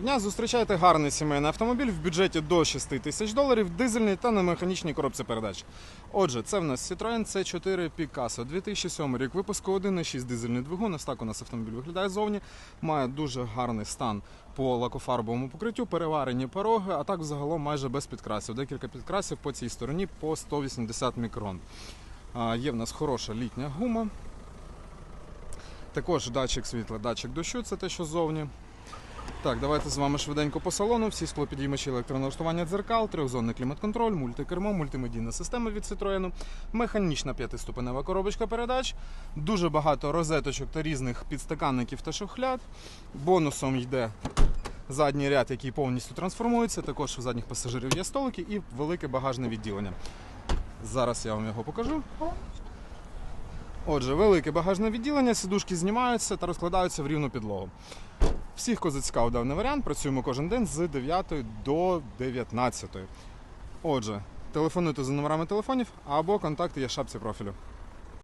Дня зустрічайте гарний сімейний автомобіль в бюджеті до 6 тисяч доларів, дизельний та на механічній коробці передач. Отже, це в нас Citroen C4 Picasso, 2007 рік випуску 1.6 дизельний двигун. Ось так у нас автомобіль виглядає зовні. Має дуже гарний стан по лакофарбовому покриттю, переварені пороги, а так взагалом майже без підкрасів. Декілька підкрасів по цій стороні по 180 мікрон. Є в нас хороша літня гума. Також датчик світла, датчик дощу, це те, що ззовні. Так, давайте з вами швиденько по салону. Всі склопідіймачі електроналаштування дзеркал, трьохзонний клімат-контроль, мультикермо, мультимедійна система від Citroen, механічна п'ятиступенева коробочка передач, дуже багато розеточок та різних підстаканників та шухляд. Бонусом йде задній ряд, який повністю трансформується. Також у задніх пасажирів є столики і велике багажне відділення. Зараз я вам його покажу. Отже, велике багажне відділення, сидушки знімаються та розкладаються в рівну підлогу. Всіх козацька удавний варіант, працюємо кожен день з 9 до 19. Отже, телефонуйте за номерами телефонів або контакти є в шапці профілю.